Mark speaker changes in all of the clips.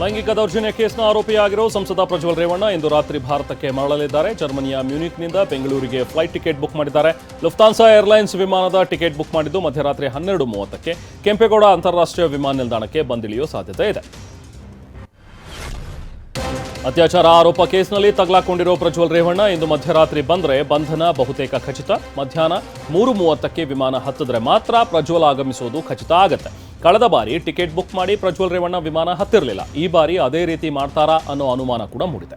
Speaker 1: ಲೈಂಗಿಕ ದೌರ್ಜನ್ಯ ಕೇಸ್ನ ಆರೋಪಿಯಾಗಿರೋ ಸಂಸದ ಪ್ರಜ್ವಲ್ ರೇವಣ್ಣ ಇಂದು ರಾತ್ರಿ ಭಾರತಕ್ಕೆ ಮರಳಲಿದ್ದಾರೆ. ಜರ್ಮನಿಯ ಮ್ಯೂನಿಕ್ನಿಂದ ಬೆಂಗಳೂರಿಗೆ ಫ್ಲೈಟ್ ಟಿಕೆಟ್ ಬುಕ್ ಮಾಡಿದ್ದಾರೆ. ಲುಫ್ತಾನ್ಸಾ ಏರ್ಲೈನ್ಸ್ ವಿಮಾನದ ಟಿಕೆಟ್ ಬುಕ್ ಮಾಡಿದ್ದು ಮಧ್ಯರಾತ್ರಿ ಹನ್ನೆರಡು ಮೂವತ್ತಕ್ಕೆ. ಕೆಂಪೇಗೌಡ ಅಂತಾರಾಷ್ಟ್ರೀಯ ವಿಮಾನ ನಿಲ್ದಾಣಕ್ಕೆ ಬಂದಿಳಿಯೋ ಸಾಧ್ಯತೆ ಇದೆ. ಅತ್ಯಾಚಾರ ಆರೋಪ ಕೇಸ್ನಲ್ಲಿ ತಗಲಾಕೊಂಡಿರೋ ಪ್ರಜ್ವಲ್ ರೇವಣ್ಣ ಇಂದು ಮಧ್ಯರಾತ್ರಿ ಬಂದರೆ ಬಂಧನ ಬಹುತೇಕ ಖಚಿತ. ಮಧ್ಯಾಹ್ನ ಮೂರು ಮೂವತ್ತಕ್ಕೆ ವಿಮಾನ ಹತ್ತಿದ್ರೆ ಮಾತ್ರ ಪ್ರಜ್ವಲ್ ಆಗಮಿಸುವುದು ಖಚಿತ ಆಗತ್ತೆ. ಕಳೆದ ಬಾರಿ ಟಿಕೆಟ್ ಬುಕ್ ಮಾಡಿ ಪ್ರಜ್ವಲ್ ರೇವಣ್ಣ ವಿಮಾನ ಹತ್ತಿರಲಿಲ್ಲ. ಈ ಬಾರಿ ಅದೇ ರೀತಿ ಮಾಡ್ತಾರಾ ಅನ್ನೋ ಅನುಮಾನ ಕೂಡ ಮೂಡಿದೆ.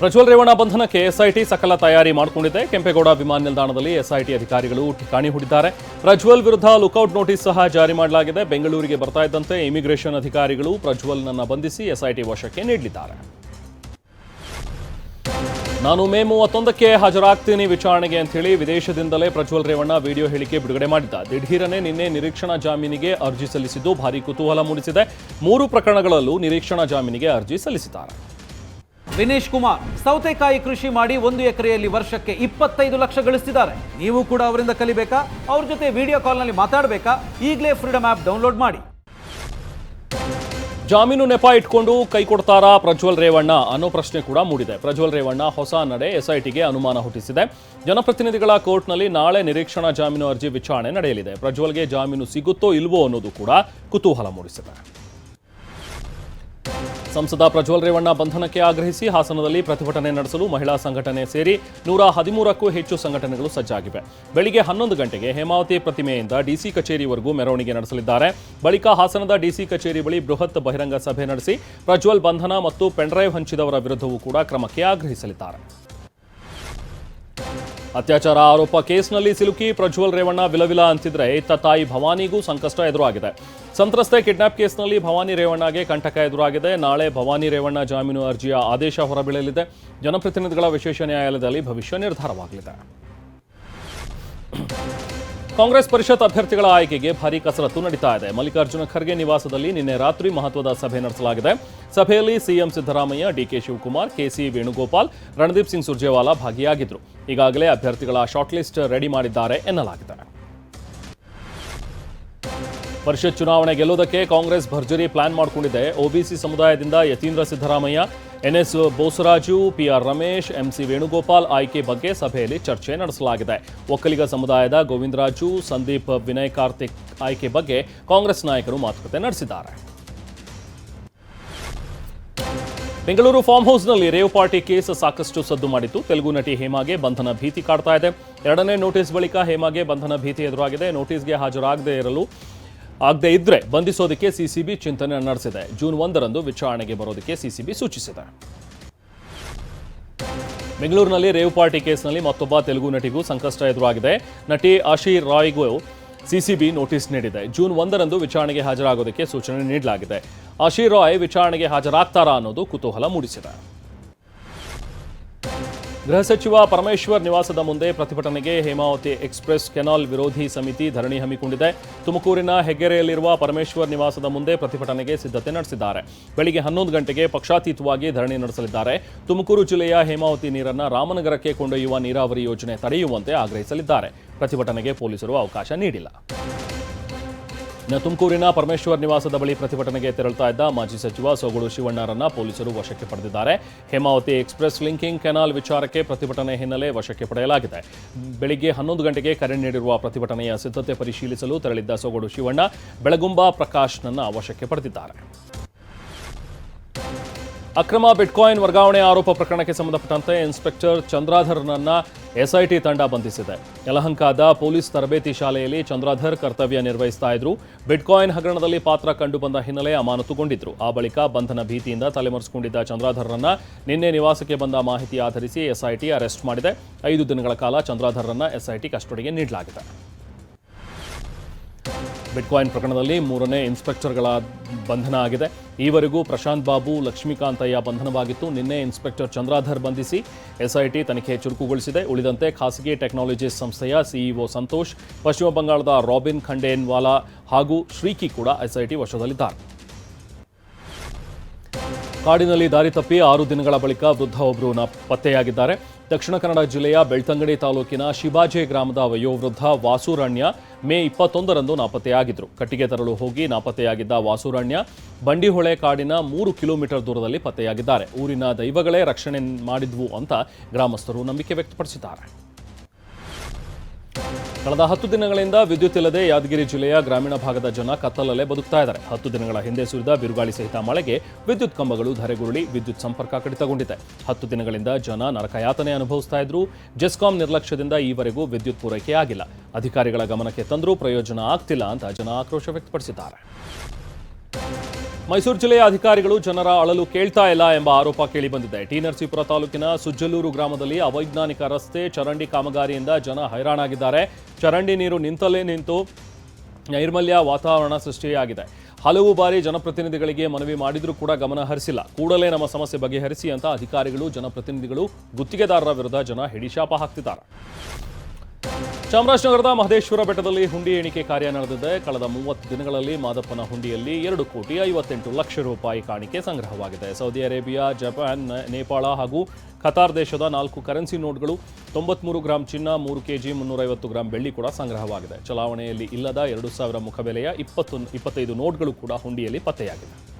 Speaker 1: ಪ್ರಜ್ವಲ್ ರೇವಣ್ಣ ಬಂಧನಕ್ಕೆ ಎಸ್ಐಟಿ ಸಕಲ ತಯಾರಿ ಮಾಡಿಕೊಂಡಿದೆ. ಕೆಂಪೇಗೌಡ ವಿಮಾನ ನಿಲ್ದಾಣದಲ್ಲಿ ಎಸ್ಐಟಿ ಅಧಿಕಾರಿಗಳು ಠಿಕಾಣಿ ಹೂಡಿದ್ದಾರೆ. ಪ್ರಜ್ವಲ್ ವಿರುದ್ಧ ಲುಕೌಟ್ ನೋಟಿಸ್ ಸಹ ಜಾರಿ ಮಾಡಲಾಗಿದೆ. ಬೆಂಗಳೂರಿಗೆ ಬರ್ತಾ ಇದ್ದಂತೆ ಇಮಿಗ್ರೇಷನ್ ಅಧಿಕಾರಿಗಳು ಪ್ರಜ್ವಲ್ನನ್ನು ಬಂಧಿಸಿ ಎಸ್ಐಟಿ ವಶಕ್ಕೆ ನೀಡಲಿದ್ದಾರೆ. ನಾನು ಮೇ ಮೂವತ್ತೊಂದಕ್ಕೆ ಹಾಜರಾಗ್ತೀನಿ ವಿಚಾರಣೆಗೆ ಅಂತ ಹೇಳಿ ವಿದೇಶದಿಂದಲೇ ಪ್ರಜ್ವಲ್ ರೇವಣ್ಣ ವಿಡಿಯೋ ಹೇಳಿಕೆ ಬಿಡುಗಡೆ ಮಾಡಿದ್ದ. ದಿಢೀರನೆ ನಿನ್ನೆ ನಿರೀಕ್ಷಣಾ ಜಾಮೀನಿಗೆ ಅರ್ಜಿ ಸಲ್ಲಿಸಿದ್ದು ಭಾರಿ ಕುತೂಹಲ ಮೂಡಿಸಿದೆ. ಮೂರು ಪ್ರಕರಣಗಳಲ್ಲೂ ನಿರೀಕ್ಷಣಾ ಜಾಮೀನಿಗೆ ಅರ್ಜಿ ಸಲ್ಲಿಸಿದ್ದಾರೆ.
Speaker 2: ವಿನೇಶ್ ಕುಮಾರ್, ಸೌತೆಕಾಯಿ ಕೃಷಿ ಮಾಡಿ ಒಂದು ಎಕರೆಯಲ್ಲಿ ವರ್ಷಕ್ಕೆ ಇಪ್ಪತ್ತೈದು ಲಕ್ಷ ಗಳಿಸ್ತಿದ್ದಾರೆ. ನೀವು ಕೂಡ ಅವರಿಂದ ಕಲಿಬೇಕಾ? ಅವ್ರ ಜೊತೆ ವಿಡಿಯೋ ಕಾಲ್ನಲ್ಲಿ ಮಾತಾಡಬೇಕಾ? ಈಗಲೇ ಫ್ರೀಡಮ್ ಆ್ಯಪ್ ಡೌನ್ಲೋಡ್ ಮಾಡಿ.
Speaker 1: ಜಾಮೀನು ನೆಪ ಇಟ್ಕೊಂಡು ಕೈ ಕೊಡ್ತಾರಾ ಪ್ರಜ್ವಲ್ ರೇವಣ್ಣ ಅನ್ನೋ ಪ್ರಶ್ನೆ ಕೂಡ ಮೂಡಿದೆ. ಪ್ರಜ್ವಲ್ ರೇವಣ್ಣ ಹೊಸ ನಡೆ ಎಸ್ಐಟಿಗೆ ಅನುಮಾನ ಹುಟ್ಟಿಸಿದೆ. ಜನಪ್ರತಿನಿಧಿಗಳ ಕೋರ್ಟ್ನಲ್ಲಿ ನಾಳೆ ನಿರೀಕ್ಷಣಾ ಜಾಮೀನು ಅರ್ಜಿ ವಿಚಾರಣೆ ನಡೆಯಲಿದೆ. ಪ್ರಜ್ವಲ್ಗೆ ಜಾಮೀನು ಸಿಗುತ್ತೋ ಇಲ್ವೋ ಅನ್ನೋದು ಕೂಡ ಕುತೂಹಲ ಮೂಡಿಸಿದೆ. ಸಂಸದ ಪ್ರಜ್ವಲ್ ರೇವಣ್ಣ ಬಂಧನಕ್ಕೆ ಆಗ್ರಹಿಸಿ ಹಾಸನದಲ್ಲಿ ಪ್ರತಿಭಟನೆ ನಡೆಸಲು ಮಹಿಳಾ ಸಂಘಟನೆ ಸೇರಿ ನೂರ ಹದಿಮೂರಕ್ಕೂ ಹೆಚ್ಚು ಸಂಘಟನೆಗಳು ಸಜ್ಜಾಗಿವೆ. ಬೆಳಿಗ್ಗೆ ಹನ್ನೊಂದು ಗಂಟೆಗೆ ಹೇಮಾವತಿ ಪ್ರತಿಮೆಯಿಂದ ಡಿಸಿ ಕಚೇರಿವರೆಗೂ ಮೆರವಣಿಗೆ ನಡೆಸಲಿದ್ದಾರೆ. ಬಳಿಕ ಹಾಸನದ ಡಿಸಿ ಕಚೇರಿ ಬಳಿ ಬೃಹತ್ ಬಹಿರಂಗ ಸಭೆ ನಡೆಸಿ ಪ್ರಜ್ವಲ್ ಬಂಧನ ಮತ್ತು ಪೆನ್ಡ್ರೈವ್ ಹಂಚಿದವರ ವಿರುದ್ಧವೂ ಕೂಡ ಕ್ರಮಕ್ಕೆ ಆಗ್ರಹಿಸಲಿದ್ದಾರೆ. ಅತ್ಯಾಚಾರ ಆರೋಪ ಕೇಸ್ನಲ್ಲಿ ಸಿಲುಕಿ ಪ್ರಜ್ವಲ್ ರೇವಣ್ಣ ವಿಲವಿಲ ಅಂತಿದ್ರೆ ಇತ್ತ ತಾಯಿ ಭವಾನಿಗೂ ಸಂಕಷ್ಟ ಎದುರಾಗಿದೆ. ಸಂತ್ರಸ್ತೆ ಕಿಡ್ನಾಪ್ ಕೇಸ್ನಲ್ಲಿ ಭವಾನಿ ರೇವಣ್ಣಗೆ ಕಂಟಕ ಎದುರಾಗಿದೆ. ನಾಳೆ ಭವಾನಿ ರೇವಣ್ಣ ಜಾಮೀನು ಅರ್ಜಿಯ ಆದೇಶ ಹೊರಬೀಳಲಿದೆ. ಜನಪ್ರತಿನಿಧಿಗಳ ವಿಶೇಷ ನ್ಯಾಯಾಲಯದಲ್ಲಿ ಭವಿಷ್ಯ ನಿರ್ಧಾರವಾಗಲಿದೆ. ಕಾಂಗ್ರೆಸ್ ಪರಿಷತ್ ಅಭ್ಯರ್ಥಿಗಳ ಆಯ್ಕೆಗೆ ಭಾರಿ ಕಸರತ್ತು ನಡೀತಾ ಇದೆ. ಮಲ್ಲಿಕಾರ್ಜುನ ಖರ್ಗೆ ನಿವಾಸದಲ್ಲಿ ನಿನ್ನೆ ರಾತ್ರಿ ಮಹತ್ವದ ಸಭೆ ನಡೆಸಲಾಗಿದೆ. ಸಭೆಯಲ್ಲಿ CM Siddaramaiah DK Shivakumar KC Venugopal, Randeep Singh Surjewala ಭಾಗಿಯಾಗಿದ್ದರು ಈಗಾಗಲೇ ಅಭ್ಯರ್ಥಿಗಳ ಶಾರ್ಟ್ ಲಿಸ್ಟ್ ರೆಡಿ ಮಾಡಿದ್ದಾರೆ ಎನ್ನಲಾಗಿದೆ. ಪರಿಷತ್ ಚುನಾವಣೆ ಗೆಲ್ಲುವುದಕ್ಕೆ ಕಾಂಗ್ರೆಸ್ ಭರ್ಜರಿ ಪ್ಲಾನ್ ಮಾಡಿಕೊಂಡಿದೆ. ಒಬಿಸಿ ಸಮುದಾಯದಿಂದ Yathindra Siddaramaiah NS Bosaraju, PR Ramesh, MC Venugopal, ಆಯ್ಕೆ ಬಗ್ಗೆ ಸಭೆಯಲ್ಲಿ ಚರ್ಚೆ ನಡೆಸಲಾಗಿದೆ. ಒಕ್ಕಲಿಗ ಸಮುದಾಯದ ಗೋವಿಂದರಾಜು, ಸಂದೀಪ್ ವಿನಯ್ ಕಾರ್ತಿಕ್ ಆಯ್ಕೆ ಬಗ್ಗೆ ಕಾಂಗ್ರೆಸ್ ನಾಯಕರು ಮಾತುಕತೆ ನಡೆಸಿದ್ದಾರೆ. ಬೆಂಗಳೂರು ಫಾರ್ಮ್ ಹೌಸ್ನಲ್ಲಿ ರೇವ್ ಪಾರ್ಟಿ ಕೇಸ್ ಸಾಕಷ್ಟು ಸದ್ದು ಮಾಡಿತ್ತು. ತೆಲುಗು ನಟಿ ಹೇಮಾಗೆ ಬಂಧನ ಭೀತಿ ಕಾಡ್ತಾ ಇದೆ. ಎರಡನೇ ನೋಟಿಸ್ ಬಳಿಕ ಹೇಮಾಗೆ ಬಂಧನ ಭೀತಿ ಎದುರಾಗಿದೆ. ನೋಟಿಸ್ಗೆ ಹಾಜರಾಗದೇ ಇರಲು ಆಗದೇ ಇದ್ರೆ ಬಂಧಿಸೋದಕ್ಕೆ ಸಿಸಿಬಿ ಚಿಂತನೆ ನಡೆಸಿದೆ. ಜೂನ್ ಒಂದರಂದು ವಿಚಾರಣೆಗೆ ಬರೋದಕ್ಕೆ ಸಿಸಿಬಿ ಸೂಚಿಸಿದೆ. ಬೆಂಗಳೂರಿನಲ್ಲಿ ರೇವ್ ಪಾರ್ಟಿ ಕೇಸ್ನಲ್ಲಿ ಮತ್ತೊಬ್ಬ ತೆಲುಗು ನಟಿಗೂ ಸಂಕಷ್ಟ ಎದುರಾಗಿದೆ. ನಟಿ ಆಶಿ ರಾಯ್ಗೂ ಸಿಸಿಬಿ ನೋಟಿಸ್ ನೀಡಿದೆ. ಜೂನ್ ಒಂದರಂದು ವಿಚಾರಣೆಗೆ ಹಾಜರಾಗೋದಕ್ಕೆ ಸೂಚನೆ ನೀಡಲಾಗಿದೆ. ಆಶಿ ರಾಯ್ ವಿಚಾರಣೆಗೆ ಹಾಜರಾಗ್ತಾರಾ ಅನ್ನೋದು ಕುತೂಹಲ ಮೂಡಿಸಿದೆ. ಗೃಹ ಸಚಿವ ಪರಮೇಶ್ವರ್ ನಿವಾಸದ ಮುಂದೆ ಪ್ರತಿಭಟನೆಗೆ ಹೇಮಾವತಿ ಎಕ್ಸ್ಪ್ರೆಸ್ ಕೆನಾಲ್ ವಿರೋಧಿ ಸಮಿತಿ ಧರಣಿ ಹಮ್ಮಿಕೊಂಡಿದೆ. ತುಮಕೂರಿನ ಹೆಗ್ಗೆರೆಯಲ್ಲಿರುವ ಪರಮೇಶ್ವರ್ ನಿವಾಸದ ಮುಂದೆ ಪ್ರತಿಭಟನೆಗೆ ಸಿದ್ಧತೆ ನಡೆಸಿದ್ದಾರೆ. ಬೆಳಿಗ್ಗೆ ಹನ್ನೊಂದು ಗಂಟೆಗೆ ಪಕ್ಷಾತೀತವಾಗಿ ಧರಣಿ ನಡೆಸಲಿದ್ದಾರೆ. ತುಮಕೂರು ಜಿಲ್ಲೆಯ ಹೇಮಾವತಿ ನೀರನ್ನು ರಾಮನಗರಕ್ಕೆ ಕೊಂಡೊಯ್ಯುವ ನೀರಾವರಿ ಯೋಜನೆ ತಡೆಯುವಂತೆ ಆಗ್ರಹಿಸಲಿದ್ದಾರೆ. ಪ್ರತಿಭಟನೆಗೆ ಪೊಲೀಸರು ಅವಕಾಶ ನೀಡಿಲ್ಲ. ಇನ್ನು ತುಮಕೂರಿನ ಪರಮೇಶ್ವರ್ ನಿವಾಸದ ಬಳಿ ಪ್ರತಿಭಟನೆಗೆ ತೆರಳುತ್ತಾ ಇದ್ದ ಮಾಜಿ ಸಚಿವ ಸೋಗಡು ಶಿವಣ್ಣರನ್ನ ಪೊಲೀಸರು ವಶಕ್ಕೆ ಪಡೆದಿದ್ದಾರೆ. ಹೇಮಾವತಿ ಎಕ್ಸ್ಪ್ರೆಸ್ ಲಿಂಕಿಂಗ್ ಕೆನಾಲ್ ವಿಚಾರಕ್ಕೆ ಪ್ರತಿಭಟನೆ ಹಿನ್ನೆಲೆ ವಶಕ್ಕೆ ಪಡೆಯಲಾಗಿದೆ. ಬೆಳಿಗ್ಗೆ ಹನ್ನೊಂದು ಗಂಟೆಗೆ ಕರೆ ನೀಡಿರುವ ಪ್ರತಿಭಟನೆಯ ಸಿದ್ಧತೆ ಪರಿಶೀಲಿಸಲು ತೆರಳಿದ್ದ ಸೋಗಡು ಶಿವಣ್ಣ ಬೆಳಗುಂಬ ಪ್ರಕಾಶ್ನನ್ನ ವಶಕ್ಕೆ ಪಡೆದಿದ್ದಾರೆ. ಅಕ್ರಮ ಬಿಟ್ಕಾಯಿನ್ ವರ್ಗಾವಣೆ ಆರೋಪ ಪ್ರಕರಣಕ್ಕೆ ಸಂಬಂಧಪಟ್ಟಂತೆ ಇನ್ಸ್ಪೆಕ್ಟರ್ ಚಂದ್ರಾಧರ್ನನ್ನ ಎಸ್ಐಟಿ ತಂಡ ಬಂಧಿಸಿದೆ. ಯಲಹಂಕಾದ ಪೊಲೀಸ್ ತರಬೇತಿ ಶಾಲೆಯಲ್ಲಿ ಚಂದ್ರಾಧರ್ ಕರ್ತವ್ಯ ನಿರ್ವಹಿಸ್ತಾ ಇದ್ರು. ಬಿಟ್ಕಾಯಿನ್ ಹಗರಣದಲ್ಲಿ ಪಾತ್ರ ಕಂಡುಬಂದ ಹಿನ್ನೆಲೆ ಅಮಾನತುಗೊಂಡಿದ್ರು. ಆ ಬಳಿಕ ಬಂಧನ ಭೀತಿಯಿಂದ ತಲೆಮರೆಸಿಕೊಂಡಿದ್ದ ಚಂದ್ರಾಧರ್ರನ್ನ ನಿನ್ನೆ ನಿವಾಸಕ್ಕೆ ಬಂದ ಮಾಹಿತಿ ಆಧರಿಸಿ ಎಸ್ಐಟಿ ಅರೆಸ್ಟ್ ಮಾಡಿದೆ. ಐದು ದಿನಗಳ ಕಾಲ ಚಂದ್ರಾಧರ್ರನ್ನ ಎಸ್ಐಟಿ ಕಸ್ಟಡಿಗೆ ನೀಡಲಾಗಿದೆ. ಬಿಟ್ಕಾಯಿನ್ ಪ್ರಕರಣದಲ್ಲಿ ಮೂರನೇ ಇನ್ಸ್ಪೆಕ್ಟರ್ಗಳ ಬಂಧನ ಆಗಿದೆ. ಈವರೆಗೂ ಪ್ರಶಾಂತ್ ಬಾಬು, ಲಕ್ಷ್ಮೀಕಾಂತಯ್ಯ ಬಂಧನವಾಗಿತ್ತು. ನಿನ್ನೆ ಇನ್ಸ್ಪೆಕ್ಟರ್ ಚಂದ್ರಾಧರ್ ಬಂಧಿಸಿ ಎಸ್ಐಟಿ ತನಿಖೆ ಚುರುಕುಗೊಳಿಸಿದೆ. ಉಳಿದಂತೆ ಖಾಸಗಿ ಟೆಕ್ನಾಲಜೀಸ್ ಸಂಸ್ಥೆಯ ಸಿಇಒ ಸಂತೋಷ್, ಪಶ್ಚಿಮ ಬಂಗಾಳದ ರಾಬಿನ್ ಖಂಡೇನ್ವಾಲಾ ಹಾಗೂ ಶ್ರೀಕಿ ಕೂಡ ಎಸ್ಐಟಿ ವಶದಲ್ಲಿದ್ದಾರೆ. ಕಾಡಿನಲ್ಲಿ ದಾರಿ ತಪ್ಪಿ ಆರು ದಿನಗಳ ಬಳಿಕ ವೃದ್ಧ ಒಬ್ಬರು ಪತ್ತೆಯಾಗಿದ್ದಾರೆ. ದಕ್ಷಿಣ ಕನ್ನಡ ಜಿಲ್ಲೆಯ ಬೆಳ್ತಂಗಡಿ ತಾಲೂಕಿನ ಶಿಬಾಜೆ ಗ್ರಾಮದ ವಯೋವೃದ್ಧ ವಾಸುರಣ್ಯ ಮೇ ಇಪ್ಪತ್ತೊಂದರಂದು ನಾಪತ್ತೆಯಾಗಿದ್ದರು. ಕಟ್ಟಿಗೆ ತರಲು ಹೋಗಿ ನಾಪತ್ತೆಯಾಗಿದ್ದ ವಾಸುರಣ್ಯ ಬಂಡಿಹೊಳೆ ಕಾಡಿನ ಮೂರು ಕಿಲೋಮೀಟರ್ ದೂರದಲ್ಲಿ ಪತ್ತೆಯಾಗಿದ್ದಾರೆ. ಊರಿನ ದೈವಗಳೇ ರಕ್ಷಣೆ ಮಾಡಿದ್ವು ಅಂತ ಗ್ರಾಮಸ್ಥರು ನಂಬಿಕೆ ವ್ಯಕ್ತಪಡಿಸಿದ್ದಾರೆ. ಕಳೆದ ಹತ್ತು ದಿನಗಳಿಂದ ವಿದ್ಯುತ್ ಇಲ್ಲದೆ ಯಾದಗಿರಿ ಜಿಲ್ಲೆಯ ಗ್ರಾಮೀಣ ಭಾಗದ ಜನ ಕತ್ತಲಲ್ಲೇ ಬದುಕ್ತಾ ಇದ್ದಾರೆ. ಹತ್ತು ದಿನಗಳ ಹಿಂದೆ ಸುರಿದ ಬಿರುಗಾಳಿ ಸಹಿತ ಮಳೆಗೆ ವಿದ್ಯುತ್ ಕಂಬಗಳು ಧರೆಗುರುಳಿ ವಿದ್ಯುತ್ ಸಂಪರ್ಕ ಕಡಿತಗೊಂಡಿದೆ. ಹತ್ತು ದಿನಗಳಿಂದ ಜನ ನರಕಯಾತನೆ ಅನುಭವಿಸ್ತಾ ಇದ್ರು. ಜೆಸ್ಕಾಂ ನಿರ್ಲಕ್ಷ್ಯದಿಂದ ಈವರೆಗೂ ವಿದ್ಯುತ್ ಪೂರೈಕೆ ಆಗಿಲ್ಲ. ಅಧಿಕಾರಿಗಳ ಗಮನಕ್ಕೆ ತಂದರೂ ಪ್ರಯೋಜನ ಆಗ್ತಿಲ್ಲ ಅಂತ ಜನ ಆಕ್ರೋಶ ವ್ಯಕ್ತಪಡಿಸಿದ್ದಾರೆ. ಮೈಸೂರು ಜಿಲ್ಲೆಯ ಅಧಿಕಾರಿಗಳು ಜನರ ಅಳಲು ಕೇಳ್ತಾ ಇಲ್ಲ ಎಂಬ ಆರೋಪ ಕೇಳಿಬಂದಿದೆ. ಟಿ ನರಸೀಪುರ ತಾಲೂಕಿನ ಸುಜ್ಜಲೂರು ಗ್ರಾಮದಲ್ಲಿ ಅವೈಜ್ಞಾನಿಕ ರಸ್ತೆ, ಚರಂಡಿ ಕಾಮಗಾರಿಯಿಂದ ಜನ ಹೈರಾಣಾಗಿದ್ದಾರೆ. ಚರಂಡಿ ನೀರು ನಿಂತಲ್ಲೇ ನಿಂತು ನೈರ್ಮಲ್ಯ ವಾತಾವರಣ ಸೃಷ್ಟಿಯಾಗಿದೆ. ಹಲವು ಬಾರಿ ಜನಪ್ರತಿನಿಧಿಗಳಿಗೆ ಮನವಿ ಮಾಡಿದರೂ ಕೂಡ ಗಮನ ಹರಿಸಿಲ್ಲ. ಕೂಡಲೇ ನಮ್ಮ ಸಮಸ್ಯೆ ಬಗೆಹರಿಸಿ ಅಂತ ಅಧಿಕಾರಿಗಳು, ಜನಪ್ರತಿನಿಧಿಗಳು ಗುತ್ತಿಗೆದಾರರ ವಿರುದ್ಧ ಜನ ಹಿಡಿಶಾಪ ಹಾಕ್ತಿದ್ದಾರೆ. ಚಾಮರಾಜನಗರದ ಮಹದೇಶ್ವರ ಬೆಟ್ಟದಲ್ಲಿ ಹುಂಡಿ ಎಣಿಕೆ ಕಾರ್ಯ ನಡೆದಿದೆ. ಕಳೆದ ಮೂವತ್ತು ದಿನಗಳಲ್ಲಿ ಮಾದಪ್ಪನ ಹುಂಡಿಯಲ್ಲಿ ಎರಡು ಕೋಟಿ ಐವತ್ತೆಂಟು ಲಕ್ಷ ರೂಪಾಯಿ ಕಾಣಿಕೆ ಸಂಗ್ರಹವಾಗಿದೆ. ಸೌದಿ ಅರೇಬಿಯಾ, ಜಪಾನ್ ನೇಪಾಳ ಹಾಗೂ ಕತಾರ್ ದೇಶದ ನಾಲ್ಕು ಕರೆನ್ಸಿ ನೋಟ್ಗಳು ತೊಂಬತ್ಮೂರು ಗ್ರಾಂ ಚಿನ್ನ, ಮೂರು ಕೆಜಿ ಮುನ್ನೂರೈವತ್ತು ಗ್ರಾಂ ಬೆಳ್ಳಿ ಕೂಡ ಸಂಗ್ರಹವಾಗಿದೆ. ಚಲಾವಣೆಯಲ್ಲಿ ಇಲ್ಲದ ಎರಡು ಸಾವಿರ ಮುಖಬೆಲೆಯ ಇಪ್ಪತ್ತು ಇಪ್ಪತ್ತೈದು ನೋಟ್ಗಳು ಕೂಡ ಹುಂಡಿಯಲ್ಲಿ ಪತ್ತೆಯಾಗಿವೆ.